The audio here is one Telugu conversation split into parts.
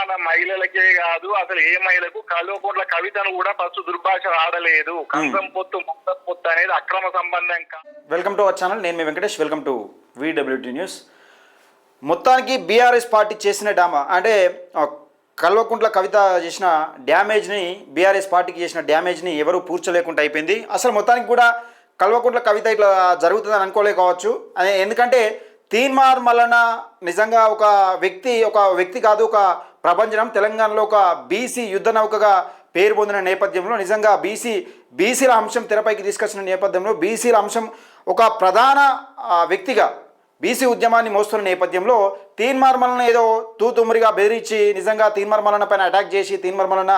తెలంగాణ మహిళలకే కాదు అసలు ఏ మహిళకు కల్వకుంట్ల కవితను కూడా ఫస్ట్ దుర్భాష ఆడలేదు. కంచం పొత్తు మొత్తం పొత్తు అనేది అక్రమ సంబంధం వెల్కమ్ టు అవర్ ఛానల్ నేను మీ Venkatesh. Welcome to VWT news మొత్తానికి బీఆర్ఎస్ పార్టీ చేసిన డామా అంటే కల్వకుంట్ల కవిత చేసిన డ్యామేజ్ని బీఆర్ఎస్ పార్టీకి చేసిన డ్యామేజ్ని ఎవరు పూడ్చలేకుండా అయిపోయింది. అసలు మొత్తానికి కూడా కల్వకుంట్ల కవిత ఇట్లా జరుగుతుందని అనుకోలే కావచ్చు. ఎందుకంటే తీన్మార్ మల్లన నిజంగా ఒక వ్యక్తి ఒక వ్యక్తి కాదు ఒక ప్రపంచం తెలంగాణలో ఒక బీసీ యుద్ధ నౌకగా పేరు పొందిన నేపథ్యంలో నిజంగా బీసీ బీసీల అంశం తెరపైకి తీసుకొచ్చిన నేపథ్యంలో బీసీల అంశం ఒక ప్రధాన వ్యక్తిగా బీసీ ఉద్యమాన్ని మోస్తున్న నేపథ్యంలో తీన్మార్మలను ఏదో తూతుమ్మరిగా బెదిరించి నిజంగా తీన్మార్మలన పైన అటాక్ చేసి తీన్మార్మలన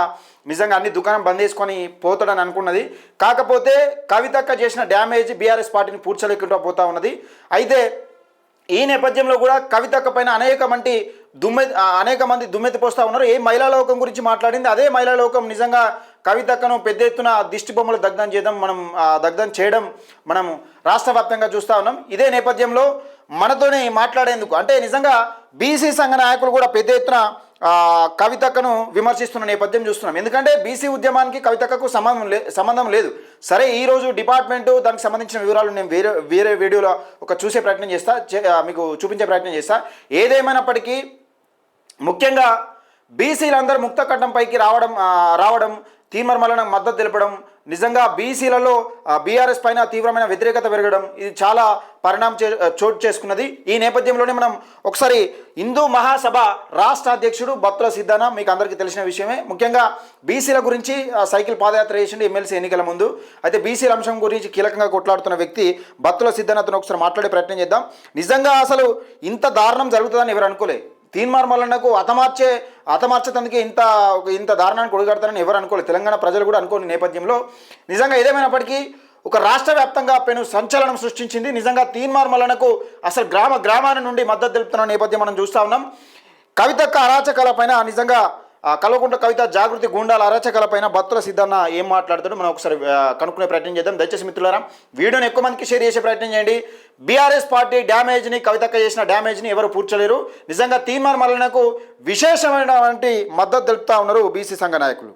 నిజంగా అన్ని దుకాణం బంద్ చేసుకొని పోతాడని అనుకున్నది. కాకపోతే కవితక్క చేసిన డ్యామేజ్ బీఆర్ఎస్ పార్టీని పూడ్చలేకుండా పోతా ఉన్నది. అయితే ఈ నేపథ్యంలో కూడా కవితక్క పైన అనేక మంది దుమ్మె అనేక మంది దుమ్మెత్తి పోస్తూ ఉన్నారు. ఏ మహిళాలోకం గురించి మాట్లాడింది? అదే మహిళా లోకం నిజంగా కవితక్కను పెద్ద ఎత్తున దిష్టి బొమ్మలు దగ్ధం చేయడం మనం దగ్ధం చేయడం మనం రాష్ట్ర వ్యాప్తంగా చూస్తూ ఉన్నాం. ఇదే నేపథ్యంలో మనతోనే మాట్లాడేందుకు అంటే నిజంగా బీసీ సంఘ నాయకులు కూడా పెద్ద ఎత్తున కవితకను కవితక్కను విమర్శిస్తున్న నేపథ్యం చూస్తున్నాం. ఎందుకంటే బీసీ ఉద్యమానికి కవితక్కకు సంబంధం లే సంబంధం లేదు. సరే ఈరోజు డిపార్ట్మెంటు దానికి సంబంధించిన వివరాలు నేను వేరే వేరే వీడియోలో ఒక చూసే ప్రయత్నం చేస్తా చే- మీకు చూపించే ప్రయత్నం చేస్తా. ఏదేమైనప్పటికీ ముఖ్యంగా బీసీలందరూ ముక్త కట్టంపైకి రావడం రావడం తీర్మర్మలను మద్దతు తెలపడం నిజంగా బీసీలలో బీఆర్ఎస్ పైన తీవ్రమైన వ్యతిరేకత పెరగడం ఇది చాలా పరిణామం చే చోటు చేసుకున్నది. ఈ నేపథ్యంలోనే మనం ఒకసారి హిందూ మహాసభ రాష్ట్ర అధ్యక్షుడు బత్తుల సిద్ధాన మీకు అందరికీ తెలిసిన విషయమే. ముఖ్యంగా బీసీల గురించి సైకిల్ పాదయాత్ర చేసిండు ఎమ్మెల్సీ ఎన్నికల ముందు. అయితే బీసీల అంశం గురించి కీలకంగా కొట్లాడుతున్న వ్యక్తి బత్తుల సిద్ధానతను ఒకసారి మాట్లాడే ప్రయత్నం చేద్దాం. నిజంగా అసలు ఇంత దారుణం జరుగుతుందని ఎవరు అనుకోలే. తీన్మార్ మల్లన్నకు హతమార్చే హతమార్చడానికి ఇంత ఇంత దారుణానికి ఒడిగడతారని ఎవరు అనుకోలేదు. తెలంగాణ ప్రజలు కూడా అనుకోని నేపథ్యంలో నిజంగా ఏదేమైనప్పటికీ ఒక రాష్ట్ర వ్యాప్తంగా పెను సంచలనం సృష్టించింది. నిజంగా తీన్మార్ మల్లన్నకు అసలు గ్రామ గ్రామాల నుండి మద్దతు తెలుపుతున్న నేపథ్యం మనం చూస్తూ ఉన్నాం. కవితక్క అరాచకాల పైన నిజంగా ఆ, కల్వకుంట్ల కవిత జాగృతి గుండాల అరాచకాల పైన బత్తుల సిద్ధన్న ఏం మాట్లాడుతాడో? మనం ఒకసారి కనుక్కునే ప్రయత్నం చేద్దాం. దయచేసి మిత్రులారా వీడియోని ఎక్కువ మందికి షేర్ చేసే ప్రయత్నం చేయండి. బీఆర్ఎస్ పార్టీ డ్యామేజ్ని కవితక్క చేసిన డ్యామేజ్ని ఎవరు పూడ్చలేరు. నిజంగా తీన్మార్ మల్లనకు విశేషమైనటువంటి మద్దతు తెలుపుతా ఉన్నారు బీసీ సంఘ నాయకులు.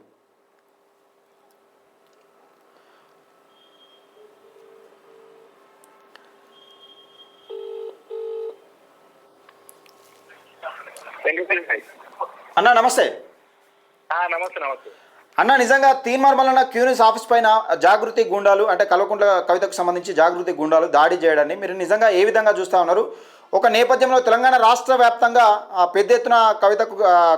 అన్న నమస్తే. నమస్తే నమస్తే. అన్న నిజంగా తీన్మార్ మల్లన్న క్యూనిస్ ఆఫీస్ పైన జాగృతి గుండాలు అంటే కల్వకుంట్ల కవితకు సంబంధించి జాగృతి గుండాలు దాడి చేయడాన్ని మీరు నిజంగా ఏ విధంగా చూస్తా ఉన్నారు? ఒక నేపథ్యంలో తెలంగాణ రాష్ట్ర వ్యాప్తంగా పెద్ద ఎత్తున కవితకు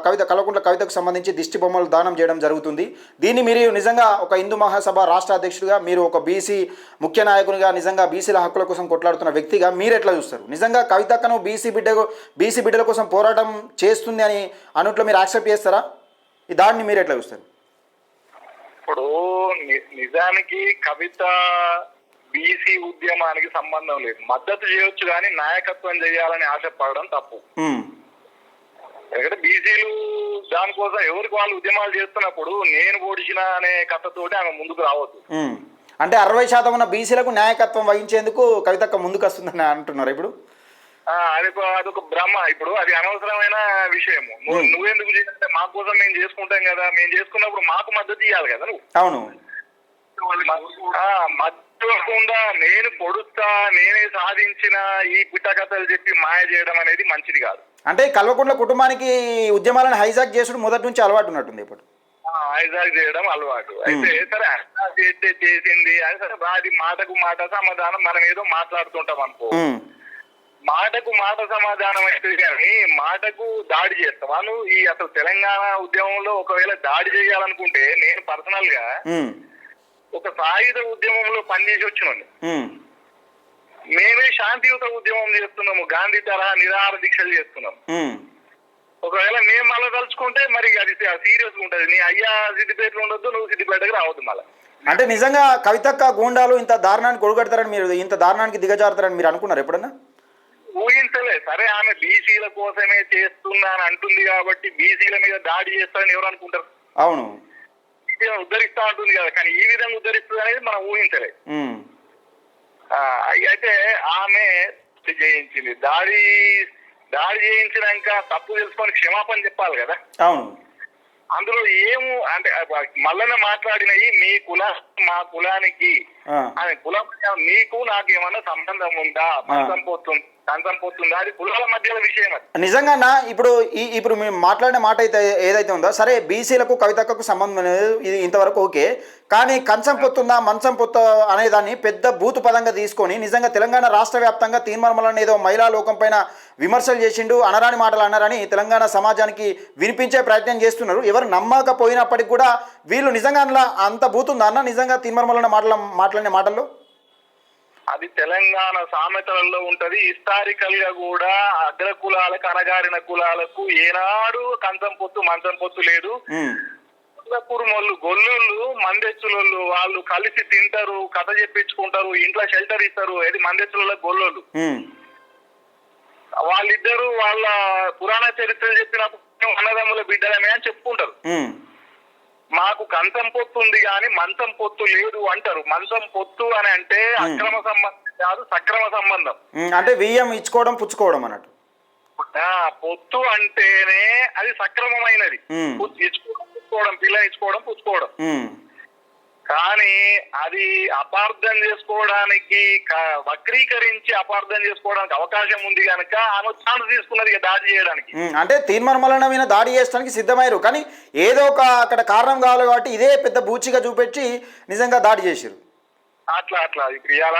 కవిత కల్వకుంట్ల కవితకు సంబంధించి దిష్టి బొమ్మలు దానం చేయడం జరుగుతుంది. దీన్ని మీరు నిజంగా ఒక హిందూ మహాసభ రాష్ట్ర అధ్యక్షుడిగా మీరు ఒక బీసీ ముఖ్య నాయకునిగా నిజంగా బీసీల హక్కుల కోసం కొట్లాడుతున్న వ్యక్తిగా మీరు ఎట్లా చూస్తారు? నిజంగా కవితకను బీసీ బిడ్డ బీసీ బిడ్డల కోసం పోరాటం చేస్తుంది అని అన్నట్లో మీరు యాక్సెప్ట్ చేస్తారా? ఈ దాడిని మీరు ఎట్లా చూస్తారు? ఇప్పుడు నిజానికి కవిత బీసీ ఉద్యమానికి సంబంధం లేదు. మద్దతు చేయొచ్చు కానీ నాయకత్వం చేయాలని ఆశపడడం తప్పు. ఎందుకంటే బీసీలు దానికోసం ఎవరికి వాళ్ళు ఉద్యమాలు చేస్తున్నప్పుడు నేను ఓడిచిన అనే కథతోటి ఆమె ముందుకు రావద్దు. అంటే అరవై శాతం ఉన్న బీసీలకు నాయకత్వం వహించేందుకు కవితక్క ముందుకు వస్తుందని అంటున్నారు ఇప్పుడు? అది ఒక- అదొక భ్రమ ఇప్పుడు. అది అనవసరమైన విషయము. నువ్వు నువ్వెందుకు చేయాలంటే మా కోసం మేము చేసుకుంటాం కదా. మేము చేసుకున్నప్పుడు మాకు మద్దతు ఇవ్వాలి కదా నువ్వు. అవును. మద్దతుకుండా నేను పొడుస్తా నేనే సాధించిన ఈ పిట్ట కథలు చెప్పి మాయ చేయడం అనేది మంచిది కాదు. అంటే కల్వకుంట్ల కుటుంబానికి ఉద్యమాలను హైజాక్ చేసుడు మొదటి నుంచి అలవాటు ఉన్నట్టుంది ఇప్పుడు. హైజాక్ చేయడం అలవాటు. అయితే సరే అట్లా చేస్తే చేసింది అది సరే అది మాటకు మాట సమాధానం మనం ఏదో మాట్లాడుతుంటాం అనుకో. మాటకు మాట సమాధానం అయితే కానీ మాటకు దాడి చేస్తాం వాళ్ళు ఈ అసలు తెలంగాణ ఉద్యమంలో ఒకవేళ దాడి చేయాలనుకుంటే నేను పర్సనల్గా. ఒక సాయుధ ఉద్యమంలో పనిచేసి వచ్చినాను ఉమ్. మేమే శాంతియుత ఉద్యమం చేస్తున్నాము గాంధీ తరహా నిరాహార దీక్షలు చేస్తున్నాం. ఒకవేళ మేము మళ్ళీ తలుచుకుంటే మరి అది సీరియస్ ఉంటది నీ అయ్యా సిద్దిపేటలో ఉండొద్దు నువ్వు సిద్దిపేటకు రావద్దు మళ్ళీ అంటే నిజంగా కవితక్క గూండాలు ఇంత దారుణానికి కొడుగడతారని మీరు ఇంత దారుణానికి దిగజారుతారని మీరు అనుకున్నారు ఎప్పుడన్నా ఊహించలే. సరే ఆమె బీసీల కోసమే చేస్తున్నా అని అంటుంది కాబట్టి బీసీల మీద దాడి చేస్తారని ఎవరు అనుకుంటారు? అవును. ఉద్ధరిస్తా అంటుంది కదా కానీ ఈ విధంగా ఉద్ధరిస్తుంది అనేది మనం ఊహించలే. అయితే ఆమె చేయించింది. దాడి దాడి చేయించినాక తప్పు తెలుసుకొని క్షమాపణ చెప్పాలి కదా? అవును. అందులో ఏము అంటే మల్లన మాట్లాడినవి మీ కుల మా కులానికి కులం నీకు నాకు ఏమన్నా సంబంధం ఉందా? మంచం అది కులాల మధ్యలో విషయం నిజంగా ఇప్పుడు ఈ ఇప్పుడు మేము మాట్లాడిన మాట అయితే ఏదైతే ఉందో సరే బీసీలకు కవితకు సంబంధం లేదు ఇది ఇంతవరకు ఓకే. కానీ కంచం పొత్తుందా మంచం పొత్తు అనే దాన్ని పెద్ద బూతు పదంగా తీసుకొని నిజంగా తెలంగాణ రాష్ట్ర వ్యాప్తంగా తీర్మానం ఏదో మహిళా లోకం పైన విమర్శలు చేసిండు అనరాని మాటలు అన్నారని తెలంగాణ సమాజానికి వినిపించే ప్రయత్నం చేస్తున్నారు. ఎవరు నమ్మకపోయినప్పటికీ కూడా వీళ్ళు నిజంగా అందులో అంత బూతుందా అన్న నిజంగా తీర్మానం మాటల మాట్లాడిన మాటల్లో? అది తెలంగాణ సామెతలలో ఉంటది. హిస్టారికల్గా కూడా అగ్ర కులాలకు అనగారిన కులాలకు ఏనాడు కంచం పొత్తు మంచం పొత్తు లేదు. కురుమోళ్ళు గొల్లుళ్ళు మందెచ్చులోళ్ళు వాళ్ళు కలిసి తింటారు కథ చెప్పించుకుంటారు ఇంట్లో షెల్టర్ ఇస్తారు ఇది మందెచ్చుల గొల్లోళ్ళు. ఉమ్, వాళ్ళిద్దరు వాళ్ళ పురాణ చరిత్రలు చెప్పినప్పుడు మేము అన్నదమ్ముల బిడ్డలమే అని చెప్పుకుంటారు. మాకు కంచం పొత్తు ఉంది కానీ మంచం పొత్తు లేదు అంటారు. మంచం పొత్తు అని అంటే అక్రమ సంబంధం కాదు సక్రమ సంబంధం. అంటే బియ్యం ఇచ్చుకోవడం పుచ్చుకోవడం అన్నట్టు. పొత్తు అంటేనే అది సక్రమమైనది. ఇచ్చుకోవడం పుచ్చుకోవడం పిల్ల ఇచ్చుకోవడం పుచ్చుకోవడం. కానీ అది అపార్థం చేసుకోవడానికి వక్రీకరించి అపార్థం చేసుకోవడానికి అవకాశం ఉంది కనుక ఆమె ఛాన్స్ తీసుకున్నది దాడి చేయడానికి. అంటే తీర్మానం మీద దాడి చేయడానికి సిద్ధమయ్యారు కానీ ఏదో ఒక అక్కడ కారణం కావాలి కాబట్టి ఇదే పెద్ద బూచిగా చూపెట్టి నిజంగా దాడి చేశారు అట్లా అట్లా. ఇప్పుడు ఇవాళ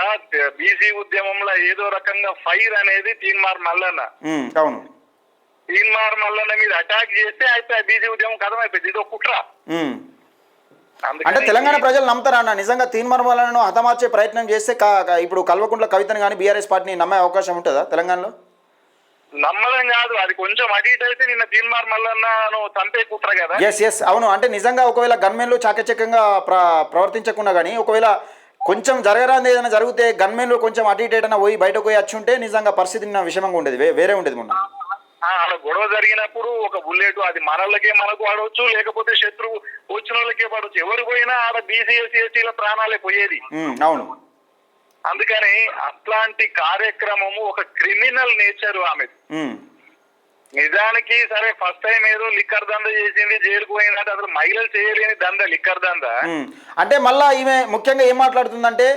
బీసీ ఉద్యమంలో ఏదో రకంగా ఫైర్ అనేది తీన్మార్ మల్లన్న. అవును. తీన్మార్ మల్లన్న మీద అటాక్ చేస్తే అయితే బీసీ ఉద్యమం కథం అయిపోయింది ఇదో కుట్ర. ఉమ్. అందుకని అంటే తెలంగాణ ప్రజలు నమ్ముతారా అన్న? నిజంగా తీర్మానాలను హతమార్చే ప్రయత్నం చేస్తే ఇప్పుడు కల్వకుంట్ల కవితను కానీ బీఆర్ఎస్ పార్టీని నమ్మే అవకాశం ఉంటుందా తెలంగాణలో? నమ్మడం కాదు. అది కొంచెం అటు ఇటు అయితే నిన్న తీన్మార్ మల్లన్న చంపే కుట్ర కదా. ఎస్ ఎస్ అవును. అంటే నిజంగా ఒకవేళ గన్మెన్లు చాకచక్యంగా ప్ర ప్రవర్తించకుండా కానీ ఒకవేళ కొంచెం జరగరాంది ఏదైనా జరిగితే గన్మెన్లు కొంచెం అటు ఇటు ఏదైనా పోయి బయటకు పోయి వచ్చి ఉంటే నిజంగా పరిస్థితి నిన్న విషమంగా ఉండేది. వేరే ఉండేది మొన్న. అలా గొడవ జరిగినప్పుడు ఒక బుల్లెట్ అది మనలకే మనకు పడవచ్చు లేకపోతే శత్రువు వచ్చిన వాళ్ళకే పడవచ్చు ఎవరు పోయినా ఆడ ఎస్టీల ప్రాణాలే పోయేది. అవును. అందుకని అట్లాంటి కార్యక్రమము ఒక క్రిమినల్ నేచర్ ఆమె నిజానికి సరే ఫస్ట్ టైం ఏదో లిక్కర్ దంద చేసింది జైలుకు పోయిందంటే అసలు మహిళలు చేయలేని దంద లిక్కర్ దంద. అంటే మళ్ళా ఈమె ముఖ్యంగా ఏం మాట్లాడుతుందంటే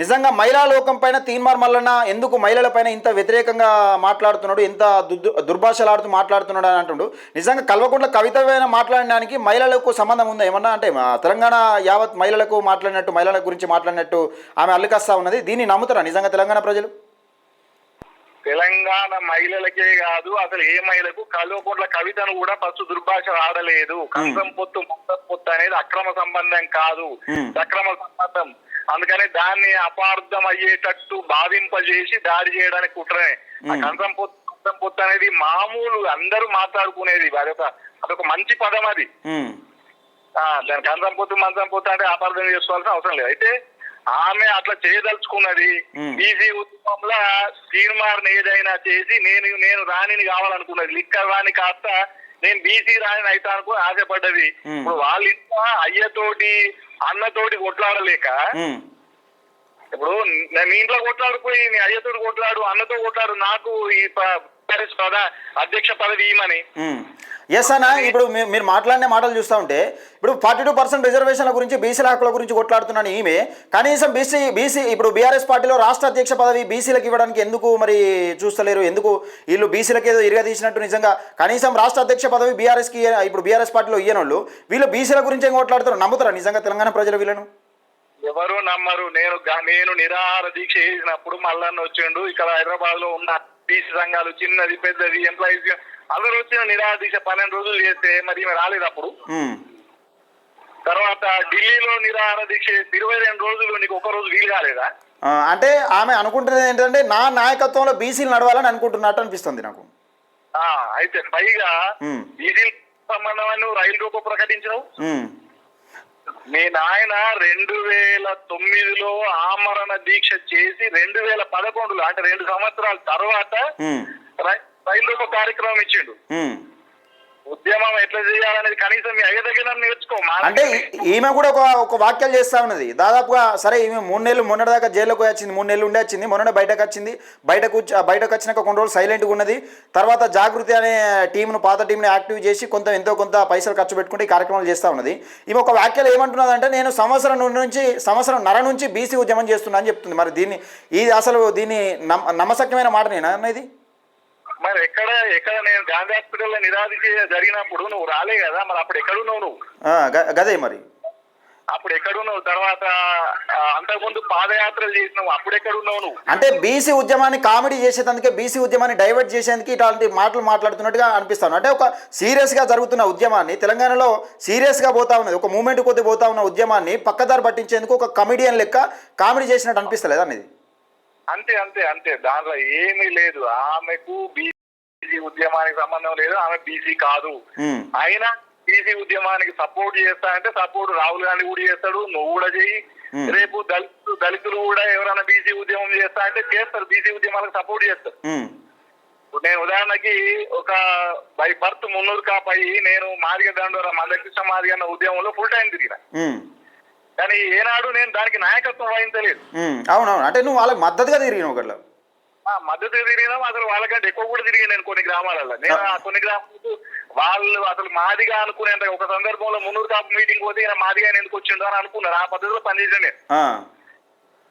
నిజంగా మహిళా లోకం పైన తీన్మార్ మల్లన్న ఎందుకు మహిళల పైన ఇంత వ్యతిరేకంగా మాట్లాడుతున్నాడు ఎంత దుద్దు దుర్భాషలాడుతూ మాట్లాడుతున్నాడు అని అంటుండు. నిజంగా కల్వకుంట్ల కవిత పైన మాట్లాడడానికి మహిళలకు సంబంధం ఉందా? ఏమన్నా అంటే తెలంగాణ యావత్ మహిళలకు మాట్లాడినట్టు మహిళల గురించి మాట్లాడినట్టు ఆమె అల్లుకస్తా ఉన్నది. దీన్ని నమ్ముతారా నిజంగా తెలంగాణ ప్రజలు? తెలంగాణ మహిళలకే కాదు అసలు ఏ మహిళకు? కల్వకుంట్ల కవితను కూడా ఫస్ట్ దుర్భాష ఆడలేదు. కంచం పొత్తు మొత్తం పొత్తు అనేది అక్రమ సంబంధం కాదు. సక్రమ సంబంధం. అందుకని దాన్ని అపార్థం అయ్యేటట్టు భావింపజేసి దాడి చేయడానికి కుట్రనే. కంచం పొత్తు కంచం పొత్తు అనేది మామూలు అందరూ మాట్లాడుకునేది అదొక అదొక మంచి పదం అది. దాని కంచం పొత్తు మంచం పొత్తు అంటే అపార్థం చేసుకోవాల్సిన అవసరం లేదు. అయితే ఆమె అట్లా చేయదలుచుకున్నది. బీసీ ఉద్యమంలో తీర్మార్ని ఏదైనా చేసి నేను నేను రాణిని కావాలనుకున్నది. లిక్కర్ రాణి కాస్త నేను బీసీ రాణిని అవుతానుకో ఆశపడ్డది Hmm. ఇప్పుడు వాళ్ళ ఇంట్లో అయ్యతోటి అన్నతోటి కొట్లాడలేక ఇప్పుడు నే- మీ ఇంట్లో కొట్లాడిపోయి నీ అయ్యతోటి కొట్లాడు అన్నతో కొట్లాడు నాకు ఈ అధ్యక్ష పదవి ఇవ్వమని. ఎస్ అన్న ఇప్పుడు మీరు మాట్లాడిన మాటలు చూస్తూ ఉంటే ఇప్పుడు ఫార్టీ టూ పర్సెంట్ రిజర్వేషన్ల గురించి బీసీల హక్కుల గురించి కొట్లాడుతున్నాను ఈమె కనీసం బీసీ బీసీ ఇప్పుడు బీఆర్ఎస్ పార్టీలో రాష్ట్ర అధ్యక్ష పదవి బీసీలకు ఇవ్వడానికి ఎందుకు మరి చూస్తలేరు? ఎందుకు వీళ్ళు బీసీలకు ఏదో ఇరగదీసినట్టు నిజంగా కనీసం రాష్ట్ర అధ్యక్ష పదవి బీఆర్ఎస్కి ఇప్పుడు బీఆర్ఎస్ పార్టీలో ఇయ్యనోళ్ళు వీళ్ళు బీసీల గురించి ఏం కొట్లాడుతారు నమ్ముతారా నిజంగా తెలంగాణ ప్రజలు వీళ్ళను? ఎవరు నమ్మరు. నేను నేను నిరాహార దీక్ష చేసినప్పుడు మల్లన్న వచ్చిండు ఇక్కడ హైదరాబాద్లో ఉన్న బీసీ సంఘాలు చిన్నది పెద్దది ఎంప్లాయీస్ అందరూ వచ్చిన నిరాహార దీక్ష పన్నెండు రోజులు చేస్తే మరి ఈమె రాలేదు అప్పుడు. తర్వాత ఢిల్లీలో నిరాహార దీక్ష ఇరవై రెండు రోజులు నీకు ఒక రోజు వీలు కాలేదా? అంటే ఆమె అనుకుంటున్నది ఏంటంటే నా నాయకత్వంలో బీసీలు నడవాలని అనుకుంటున్నట్టు అనిపిస్తుంది నాకు. అయితే పైగా బీసీ సంబంధం నువ్వు రైలు రూప ప్రకటించినావు? ఉమ్, మీ నాయన రెండు వేల తొమ్మిదిలో ఆమరణ దీక్ష చేసి రెండు వేల పదకొండులో అంటే రెండు సంవత్సరాల తర్వాత రైలు రూప కార్యక్రమం ఇచ్చిండు. ఉద్యమం ఎట్లా చేయాలనేది కనీసం మీ అయ్య దగ్గర నేర్చుకో అంటే ఈమె కూడా ఒక ఒక వాక్యాలు చేస్తా ఉన్నది. దాదాపుగా సరే ఈమె మూడు నెలలు మొన్నటి దాకా జైల్లోకి వచ్చింది మూడు నెలలు ఉండే వచ్చింది మొన్ననే బయటకు వచ్చింది. బయటకు బయటకు వచ్చినాక కొన్ని రోజులు సైలెంట్గా ఉన్నది. తర్వాత జాగృతి అనే టీంను పాత టీంని యాక్టివ్ చేసి కొంత ఎంతో కొంత పైసలు ఖర్చు పెట్టుకుంటే ఈ కార్యక్రమాలు చేస్తూ ఉన్నది. ఈమె ఒక వాక్యాలు ఏమంటున్నదంటే నేను సంవత్సరం నుంచి సంవత్సరం నర నుంచి బీసీ ఉద్యమం చేస్తున్నా అని చెప్తుంది. మరి దీన్ని ఇది అసలు దీన్ని నమ్మ నమ్మసక్యమైన మాట నేనా అన్నది మరి ఎక్కడ ఎక్కడ నేను గాంధీ హాస్పిటల్లో నిరాధించి జరిగినప్పుడు నువ్వు రాలే కదా మరి అప్పుడు ఎక్కడున్నావు నువ్వు? గ- గదే మరి. అప్పుడు ఎక్కడున్నావు? తర్వాత అంతకుముందు పాదయాత్రలు చేసినావు అప్పుడు ఎక్కడున్నావు నువ్వు? అంటే బీసీ ఉద్యమాన్ని కామెడీ చేసేందుకే బీసీ ఉద్యమాన్ని డైవర్ట్ చేసేందుకు ఇట్లాంటి మాటలు మాట్లాడుతున్నట్టుగా అనిపిస్తాను. అంటే ఒక సీరియస్గా జరుగుతున్న ఉద్యమాన్ని తెలంగాణలో సీరియస్గా పోతా ఉన్నది ఒక మూమెంట్ కొద్ది పోతా ఉన్న ఉద్యమాన్ని పక్కదారి పట్టించేందుకు ఒక కమిడియన్ లెక్క కామెడీ చేసినట్టు అనిపిస్తలేదు అనేది? అంతే అంతే అంతే. దాంట్లో ఏమీ లేదు. ఆమెకు బీసీ ఉద్యమానికి సంబంధం లేదు. ఆమె బీసీ కాదు. అయినా బీసీ ఉద్యమానికి సపోర్ట్ చేస్తా అంటే సపోర్ట్ రాహుల్ గాంధీ కూడా చేస్తాడు నువ్వు కూడా Hmm. రేపు దళితులు దళితులు కూడా ఎవరైనా బీసీ ఉద్యమం చేస్తా అంటే చేస్తారు. బీసీ ఉద్యమాలకు సపోర్ట్ చేస్తారు. నేను ఉదాహరణకి ఒక బై బర్త్ మున్నూరు కాపాయి నేను మాదిగ దండోర మందకృష్ణ మాదిగ అన్న ఉద్యమంలో ఫుల్ టైం తిరిగిన. కానీ ఏనాడు నేను దానికి నాయకత్వం వహించలేదు. అవునవును. అంటే నువ్వు వాళ్ళకి మద్దతుగా తిరిగిన ఒకళ్ళు. మద్దతు తిరిగినా అసలు వాళ్ళకంటే ఎక్కువ కూడా తిరిగి నేను కొన్ని గ్రామాలలో నేను ఆ. కొన్ని గ్రామాలకు వాళ్ళు అసలు మాదిగా అనుకునేంత ఒక సందర్భంలో మున్నూరు కాపు మీటింగ్ పోతే ఈయన మాదిగా ఆయన ఎందుకు వచ్చిండో అని అనుకున్నారు. ఆ పద్ధతిలో పనిచేసాను నేను.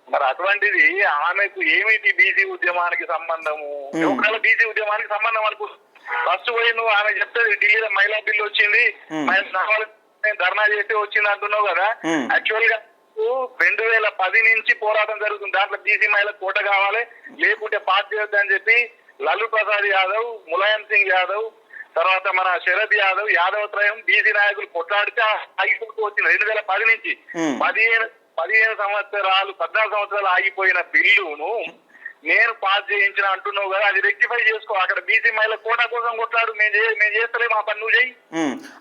మరి అటువంటిది ఆమెకు ఏమిటి బీసీ ఉద్యమానికి సంబంధము. ఒకవేళ బీసీ ఉద్యమానికి సంబంధం అనుకో ఫస్ట్ పోయి నువ్వు ఆమె చెప్తే ఢిల్లీలో మహిళా బిల్లు వచ్చింది. ధర్నా చేసి వచ్చింది అంటున్నావు కదా. యాక్చువల్గా రెండు వేల పది నుంచి పోరాటం జరుగుతుంది. దాంట్లో బీసీ మహిళకు కోట కావాలి. లేకుంటే పాస్ చేయొద్దని చెప్పి లల్లు ప్రసాద్ యాదవ్ ములాయం సింగ్ యాదవ్ తర్వాత మన శరద్ యాదవ్ యాదవ్ త్రయం బీసీ నాయకులు కొట్లాడితే ఆగిపోతూ వచ్చింది. రెండు వేల పది నుంచి. పదిహేను పదిహేను సంవత్సరాలు పద్నాలుగు సంవత్సరాలు ఆగిపోయిన బిల్లును నేను పాస్ చేయించిన అంటున్నావు కదా అది రెక్టిఫై చేసుకో. అక్కడ బీసీ మహిళ కోటా కోసం కొట్లాడు. మేము చే- మేము చేస్తలేము పని నువ్వు చేయి.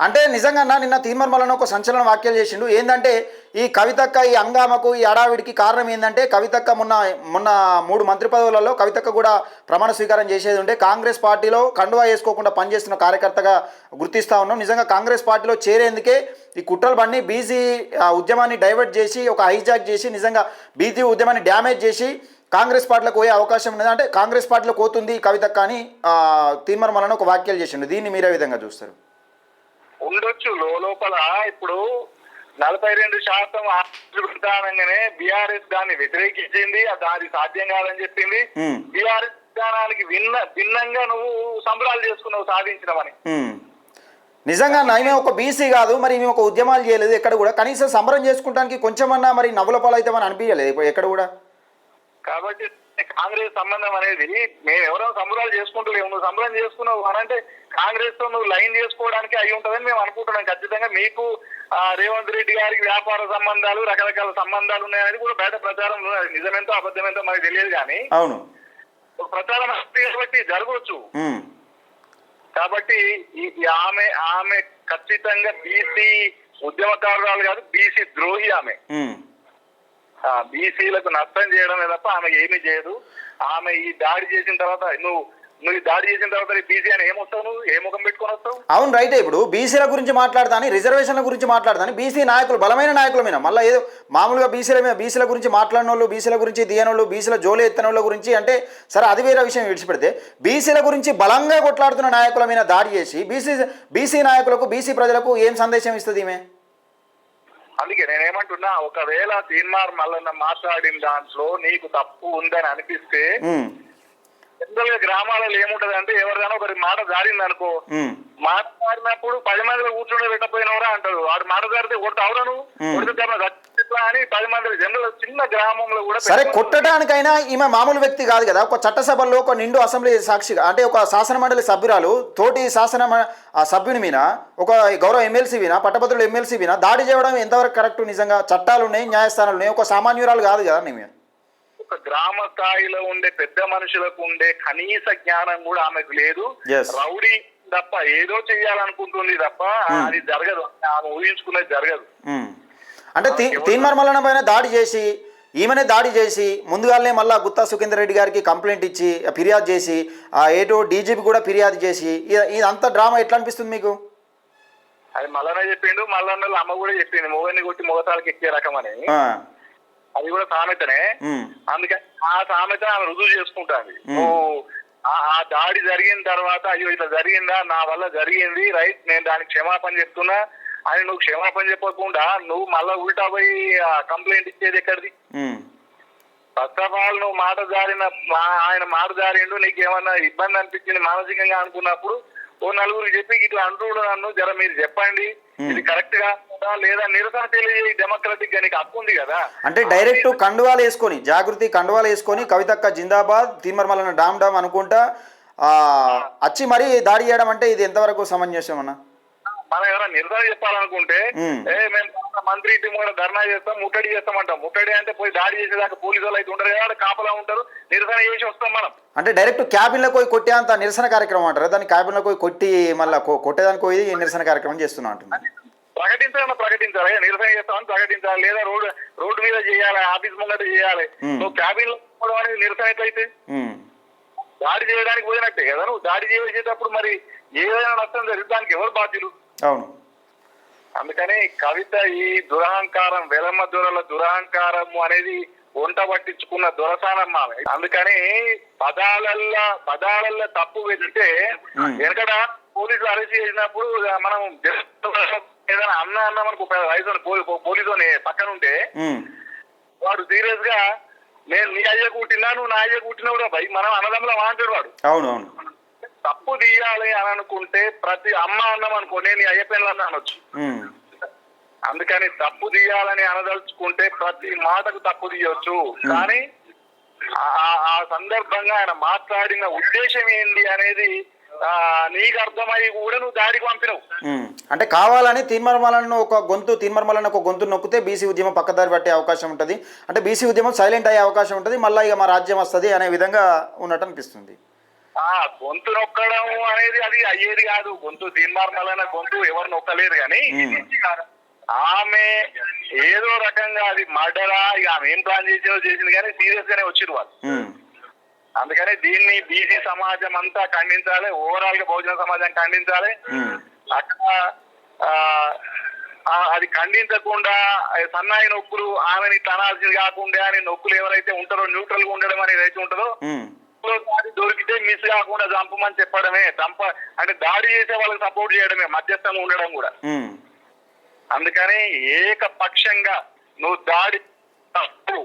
అంటే నిజంగా నా నిన్న తీర్మర్మలను ఒక సంచలన వ్యాఖ్యలు చేసిండు. ఏంటంటే ఈ కవితక్క ఈ హంగామకు ఈ అడావిడికి కారణం ఏంటంటే కవితక్క మొన్న మొన్న మూడు మంత్రి పదవులలో కవితక్క కూడా ప్రమాణ స్వీకారం చేసేది ఉంటే కాంగ్రెస్ పార్టీలో కండువా వేసుకోకుండా పనిచేస్తున్న కార్యకర్తగా గుర్తిస్తా ఉన్నాం. నిజంగా కాంగ్రెస్ పార్టీలో చేరేందుకే ఈ కుట్రలు బండి బీసీ ఉద్యమాన్ని డైవర్ట్ చేసి ఒక హైజాక్ చేసి నిజంగా బీసీ ఉద్యమాన్ని డ్యామేజ్ చేసి కాంగ్రెస్ పార్టీలోకి పోయే అవకాశం ఉన్నది. అంటే కాంగ్రెస్ పార్టీలో పోతుంది ఈ కవితక్క అని ఆ, తీర్మర్మలను ఒక వ్యాఖ్యలు చేసిండు. దీన్ని మీరే విధంగా చూస్తారు? ఉండొచ్చు. లోపల ఇప్పుడు నలభై రెండు శాతం విధానంగానే బీఆర్ఎస్ దాన్ని వ్యతిరేకించింది. అది సాధ్యం కాదని చెప్పింది. బీఆర్ఎస్ విధానానికి భిన్న భిన్నంగా నువ్వు సంబరాలు చేసుకున్నావు సాధించినవని. నిజంగా ఈమె ఒక బీసీ కాదు. మరి ఈమె ఒక ఉద్యమాలు చేయలేదు ఎక్కడ కూడా. కనీసం సంబరం చేసుకోవడానికి కొంచెమన్నా మరి నవ్వుల పాలు అయితే మనం అనిపించలేదు. ఎక్కడ కూడా. కాబట్టి కాంగ్రెస్ సంబంధం అనేది మేము ఎవరో సంబరాలు చేసుకుంటలేము నువ్వు సంబరం చేసుకున్నావు అంటే కాంగ్రెస్తో నువ్వు లైన్ చేసుకోవడానికి అయి ఉంటుందని మేము అనుకుంటున్నాం. ఖచ్చితంగా మీకు రేవంత్ రెడ్డి గారికి వ్యాపార సంబంధాలు రకరకాల సంబంధాలు ఉన్నాయనేది కూడా బయట ప్రచారం నిజమెంతో అబద్ధమెంతో మనకు తెలియదు కానీ అవును. ప్రచారం కాబట్టి జరగవచ్చు. కాబట్టి ఆమె ఆమె ఖచ్చితంగా బీసీ ఉద్యమకారురాలు కాదు బీసీ ద్రోహి ఆమె. బీసీలకు నష్టం చేయడమే తప్ప ఆమె ఏమీ చేయదు. ఆమె ఈ దాడి చేసిన తర్వాత నువ్వు నువ్వు ఈ దాడి చేసిన తర్వాత బీసీ అని ఏమొస్తావు నువ్వు? ఏ ముఖం పెట్టుకొని వస్తావు? అవును రైటే. ఇప్పుడు బీసీల గురించి మాట్లాడతాని రిజర్వేషన్ల గురించి మాట్లాడతాని బీసీ నాయకులు బలమైన నాయకుల మీద. మళ్ళీ ఏదో మామూలుగా బీసీల మీద బీసీల గురించి మాట్లాడిన వాళ్ళు బీసీల గురించి దియనోళ్ళు బీసీల జోలి ఎత్తిన వాళ్ళ గురించి అంటే సరే అది వేరే విషయం విడిచిపెడితే బీసీల గురించి బలంగా కొట్లాడుతున్న నాయకుల మీద దాడి చేసి బీసీ బీసీ నాయకులకు బీసీ ప్రజలకు ఏం సందేశం ఇస్తుంది ఈమె? అందుకే నేనేమంటున్నా ఒకవేళ తీన్మార్ మల్లన్న మాట్లాడిన దాంట్లో నీకు తప్పు ఉందని అనిపిస్తే జనరల్గా గ్రామాలలో ఏముంటది అంటే ఎవరిదైనా ఒకరి మాట జారింది అనుకో. మాట జారినప్పుడు పది మందిలో కూర్చుండే పెట్టపోయినవరా అంటారు. వాడు మాట జారితే నువ్వు? కొడితే ఎట్లా అని పది మంది జనరల్ చిన్న గ్రామంలో కూడా సరే కొట్టడానికైనా ఈమె మామూలు వ్యక్తి కాదు కదా. ఒక చట్టసభలో ఒక నిండు అసెంబ్లీ సాక్షిగా అంటే ఒక శాసన మండలి సభ్యురాలు తోటి శాసన సభ్యుని మీద ఒక గౌరవ ఎమ్మెల్సీ వినా పట్టభద్రులు ఎమ్మెల్సీ వినా దాడి చేయడం ఎంతవరకు కరెక్ట్ నిజంగా? చట్టాలు ఉన్నాయి న్యాయస్థానాలు ఉన్నాయి ఒక సామాన్యురాలు కాదు కదా నీ మీద. ఒక గ్రామ స్థాయిలో ఉండే పెద్ద మనుషులకు ఉండే కనీస జ్ఞానం కూడా ఆమెకు లేదు. రౌడీ తప్ప ఏదో చెయ్యాలనుకుంటుంది తప్ప అది జరగదు. ఆమె ఊహించుకునేది జరగదు. ఉమ్. అంటే తీ తీన్మార్ మల్లన్న పైన దాడి చేసి ఈమెనే దాడి చేసి ముందుగానే మళ్ళా గుత్తా సుఖేందర్ రెడ్డి గారికి కంప్లైంట్ ఇచ్చి ఫిర్యాదు చేసి ఆ ఏటో డీజీపీ కూడా ఫిర్యాదు చేసి ఇదంతా డ్రామా ఎట్లా అనిపిస్తుంది మీకు? అది మల్లన్న చెప్పిండు మల్లన్న అమ్మ కూడా చెప్పింది మొగని కొట్టి మొగతాలకి ఎక్కే రకం అని. అది కూడా సామెతనే. అందుకని ఆ సామెత ఆమె రుజువు చేసుకుంటాంది. నువ్వు ఆ- దాడి జరిగిన తర్వాత అయ్యో ఇట్లా జరిగిందా? నా వల్ల జరిగింది రైట్ నేను దానికి క్షమాపణ చెప్తున్నా అని నువ్వు క్షమాపణ చెప్పకుండా నువ్వు మళ్ళా ఉల్టా పోయి కంప్లైంట్ ఇచ్చేది ఎక్కడిది? ఫస్ట్ ఆఫ్ ఆల్ నువ్వు మాట జారిన ఆయన మాట జారిండు నీకు ఏమన్నా ఇబ్బంది అనిపించింది మానసికంగా అనుకున్నప్పుడు ఓ నలుగురికి చెప్పి ఇట్లా అంటుడు నన్ను జర మీరు చెప్పండి. ఇది కరెక్ట్గా లేదా నిరసన తెలియజేయి డెమోక్రటిక్గా నీకు హక్కు ఉంది కదా? అంటే డైరెక్ట్ కండువాలు వేసుకొని జాగృతి కండువాలు వేసుకొని కవితక్క జిందాబాద్ తీన్మర్మలన డామ్ డామ్ అనుకుంటా ఆ, వచ్చి మరీ దాడి చేయడం అంటే ఇది ఎంతవరకు సమంజసం అన్న? మనం ఎవరైనా నిరసన చెప్పాలనుకుంటే. ఏ మేము మంత్రి ఇంటి ముందు ధర్నా చేస్తాం ముట్టడి చేస్తామంటాం. ముట్టడి అంటే పోయి దాడి చేసేదాకా పోలీసు వాళ్ళు అయితే ఉండరు కదా కాపలా ఉంటారు నిరసన చేసి వస్తాం మనం. అంటే డైరెక్ట్ క్యాబిన్లోకి పోయి కొట్టేంత నిరసన కార్యక్రమం అంటారు? దాన్ని క్యాబిన్లోకి పోయి కొట్టి మళ్ళీ కొట్టేదానికి పోయి నిరసన కార్యక్రమం చేస్తున్నా అంటున్నాను ప్రకటించాలన్నా ప్రకటించాలి. నిరసన చేస్తామని ప్రకటించాలి. లేదా రోడ్డు రోడ్డు మీద చేయాలి ఆఫీస్ ముంగట చేయాలి. నువ్వు క్యాబిన్లో అనేది నిరసన ఎట్లయితే? ఉమ్, దాడి చేయడానికి పోయినట్టే కదా నువ్వు. దాడి చేసేటప్పుడు మరి ఏదైనా నష్టం జరిగింది దానికి ఎవరు బాధ్యులు? అవును. అందుకని కవిత ఈ దురహంకారం వెలమ్మ దొరల దురహంకారము అనేది వంట పట్టించుకున్న దొరసానమ్మ. అందుకని పదాలల్లా పదాలల్లో తప్పు వెళ్తే Hmm. వెనకట పోలీసులు అరెస్ట్ చేసినప్పుడు మనం ఏదైనా అన్న అన్న మనకు వయసు పోలీసు పక్కన ఉంటే వాడు సీరియస్గా నేను నీ అయ్య కుట్టినా నువ్వు నా అయ్య రా భయ్ మనం అన్నదమ్ముల వాంటాడు వాడు అవును అవును తప్పు తీయాలి అని అనుకుంటే ప్రతి అమ్మ అన్నం అనుకో నేను నీ అయ్య పిల్లలు అన్న అనొచ్చు. అందుకని తప్పు తీయాలని అనదలుచుకుంటే ప్రతి మాటకు తప్పు తీయొచ్చు. కానీ ఆ- సందర్భంగా ఆయన మాట్లాడిన ఉద్దేశం ఏంది అనేది నీకు అర్థమై కూడా నువ్వు దాడికి పంపినవు. అంటే కావాలని తీన్మర్మలను ఒక గొంతు తీన్మర్మలను ఒక గొంతు నొక్కితే బీసీ ఉద్యమం పక్కదారి పట్టే అవకాశం ఉంటుంది. అంటే బీసీ ఉద్యమం సైలెంట్ అయ్యే అవకాశం ఉంటుంది మళ్ళీ ఇక మా రాజ్యం వస్తుంది అనే విధంగా ఉన్నట్టు అనిపిస్తుంది. ఆ గొంతు నొక్కడం అనేది అది అయ్యేది కాదు. గొంతు తీర్మార్మలైన గొంతు ఎవరు నొక్కలేరు కానీ ఆమె ఏదో రకంగా అది మర్డరా ఇక ఆమె ఏం ప్లాన్ చేసిందో చేసింది కానీ సీరియస్ గానే వచ్చిరు వాళ్ళు. అందుకని దీన్ని బీసీ సమాజం అంతా ఖండించాలి ఓవరాల్గా బహుజన సమాజం ఖండించాలి. అక్కడ అది ఖండించకుండా సన్నాయి నొక్కులు ఆమెని తనాల్సింది కాకుండా అని నొక్కులు ఎవరైతే ఉంటారో న్యూట్రల్గా ఉండడం అనేది ఏదైతే ఉంటుందో దాడి దొరికితే మిస్ కాకుండా చంపమని చెప్పడమే చంప అంటే దాడి చేసే వాళ్ళకి సపోర్ట్ చేయడమే మధ్యస్థంగా ఉండడం కూడా. అందుకని ఏకపక్షంగా నువ్వు దాడి తప్పు.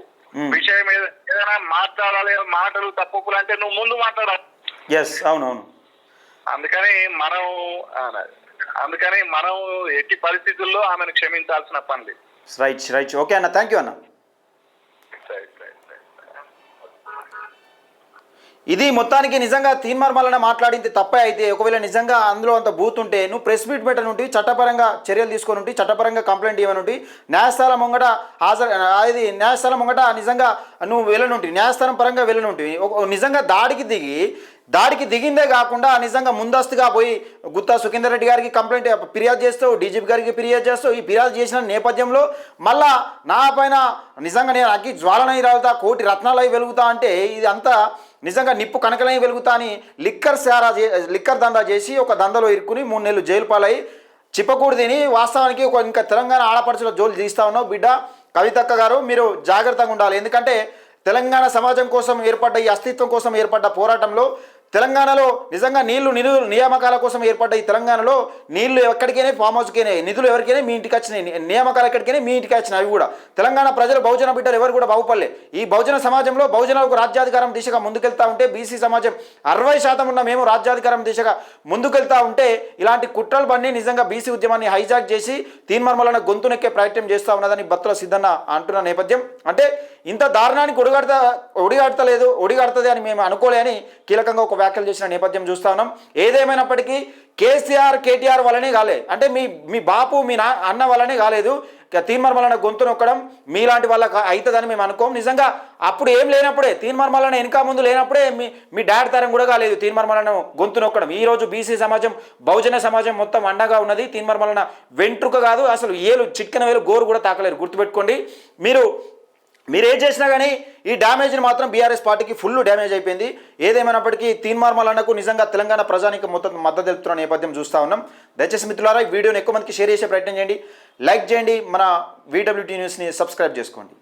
విషయం మీద ఏదైనా మాట్లాడాలి మాటలు తప్పులు అంటే నువ్వు ముందు మాట్లాడాలి. ఎస్ అందుకని మనం అందుకని మనం ఎట్టి పరిస్థితుల్లో ఆమెను క్షమించాల్సిన పని రైట్ రైట్ ఓకే అన్న. థ్యాంక్ యూ అన్న రైట్, రైట్, రైట్. ఇది మొత్తానికి నిజంగా తీన్మార్మలన మాట్లాడింది తప్పే అయితే. ఒకవేళ నిజంగా అందులో అంత బూత్ ఉంటే నువ్వు ప్రెస్ మీట్ పెట్టనుంటి చట్టపరంగా చర్యలు తీసుకొని ఉంటి చట్టపరంగా కంప్లైంట్ ఇవ్వనుంటి న్యాయస్థానం ముంగట హాజరు అది న్యాయస్థానం ముంగట నిజంగా నువ్వు వెళ్ళనుంటి న్యాయస్థానం పరంగా వెళ్ళనుంటి నిజంగా దాడికి దిగి దాడికి దిగిందే కాకుండా నిజంగా ముందస్తుగా పోయి గుత్తా సుఖేందర్ రెడ్డి గారికి కంప్లైంట్ ఫిర్యాదు చేస్తావు డీజీపీ గారికి ఫిర్యాదు చేస్తావు ఈ ఫిర్యాదు చేసిన నేపథ్యంలో మళ్ళా నా పైన నిజంగా నేను అగ్గి జ్వాలనై రాలుతా కోటి రత్నాలై వెలుగుతా అంటే ఇది అంతా నిజంగా నిప్పు కనకలై వెలుగుతా అని లిక్కర్ సారా లిక్కర్ దందా చేసి ఒక దందలో ఇరుక్కుని మూడు నెలలు జైలు పాలై చిప్పకూడు తిని వాస్తవానికి ఒక ఇంకా తెలంగాణ ఆడపడుచుల జోలు తీస్తా ఉన్నావు బిడ్డ. కవితక్క గారు మీరు జాగ్రత్తగా ఉండాలి. ఎందుకంటే తెలంగాణ సమాజం కోసం ఏర్పడ్డ ఈ అస్తిత్వం కోసం ఏర్పడ్డ పోరాటంలో తెలంగాణలో నిజంగా నీళ్ళు నిధులు నియామకాల కోసం ఏర్పడ్డ ఈ తెలంగాణలో నీళ్ళు ఎక్కడికైనా ఫామ్ హౌస్కైనా నిధులు ఎవరికైనా మీ ఇంటికి వచ్చినాయి. నియామకాలు ఎక్కడికైనా మీ ఇంటికి వచ్చినాయి అవి కూడా. తెలంగాణ ప్రజలు బహుజన బిడ్డలు ఎవరు కూడా బాగుపడలే. ఈ బహుజన సమాజంలో బహుజనాలకు రాజ్యాధికారం దిశగా ముందుకెళ్తా ఉంటే బీసీ సమాజం అరవై శాతం ఉన్న మేము రాజ్యాధికారం దిశగా ముందుకెళ్తా ఉంటే ఇలాంటి కుట్రలు బండి నిజంగా బీసీ ఉద్యమాన్ని హైజాక్ చేసి తీన్మర్మలను గొంతునెక్కే ప్రయత్నం చేస్తా ఉన్నదని బత్తుల సిద్ధన్న అంటున్న నేపథ్యం. అంటే ఇంత దారుణానికి ఒడిగడత ఒడిగడతలేదు ఒడిగడుతుంది అని మేము అనుకోలేని కీలకంగా ఒక వ్యాఖ్యలు చేసిన నేపథ్యం చూస్తా ఉన్నాం. ఏదేమైనప్పటికీ కేసీఆర్ కేటీఆర్ వల్లనే కాలే. అంటే మీ మీ బాపు మీ నా అన్న వల్లనే కాలేదు. తీన్మర్మలన గొంతు నొక్కడం మీలాంటి వల్ల అవుతుందని మేము అనుకోం. నిజంగా అప్పుడు ఏం లేనప్పుడే తీన్మర్మలన వెనక ముందు లేనప్పుడే మీ మీ డాడ్ తరం కూడా కాలేదు తీన్మర్మలన గొంతు నొక్కడం. ఈరోజు బీసీ సమాజం బహుజన సమాజం మొత్తం అండగా ఉన్నది తీన్మర్మలన వెంట్రుక కాదు. అసలు ఏలు చిక్కన వేలు గోరు కూడా తాకలేరు. గుర్తుపెట్టుకోండి. మీరు మీరు ఏం చేసినా కానీ ఈ డ్యామేజ్ని మాత్రం బీఆర్ఎస్ పార్టీకి ఫుల్ డ్యామేజ్ అయిపోయింది. ఏదేమైనప్పటికీ తీన్మార్మలన్నకు నిజంగా తెలంగాణ ప్రజానికి మొత్తం మద్దతు తెలుపుతున్న నేపథ్యం చూస్తూ ఉన్నాం. దయచేసి మిత్రులారా ఈ వీడియోని ఎక్కువ మందికి షేర్ చేసే ప్రయత్నం చేయండి. లైక్ చేయండి. మన వీడబ్ల్యూటీ న్యూస్ని సబ్స్క్రైబ్ చేసుకోండి.